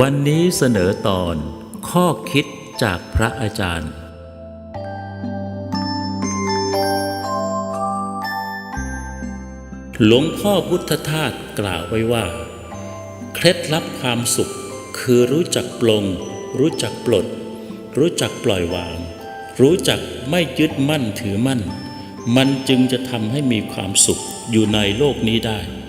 วันนี้เสนอตอนข้อคิดจากพระอาจารย์ หลวงพ่อพุทธทาสกล่าวไว้ว่า เคล็ดลับความสุขคือรู้จักปลง รู้จักปลด รู้จักปล่อยวาง รู้จักไม่ยึดมั่นถือมั่น มันจึงจะทำให้มีความสุขอยู่ในโลกนี้ได้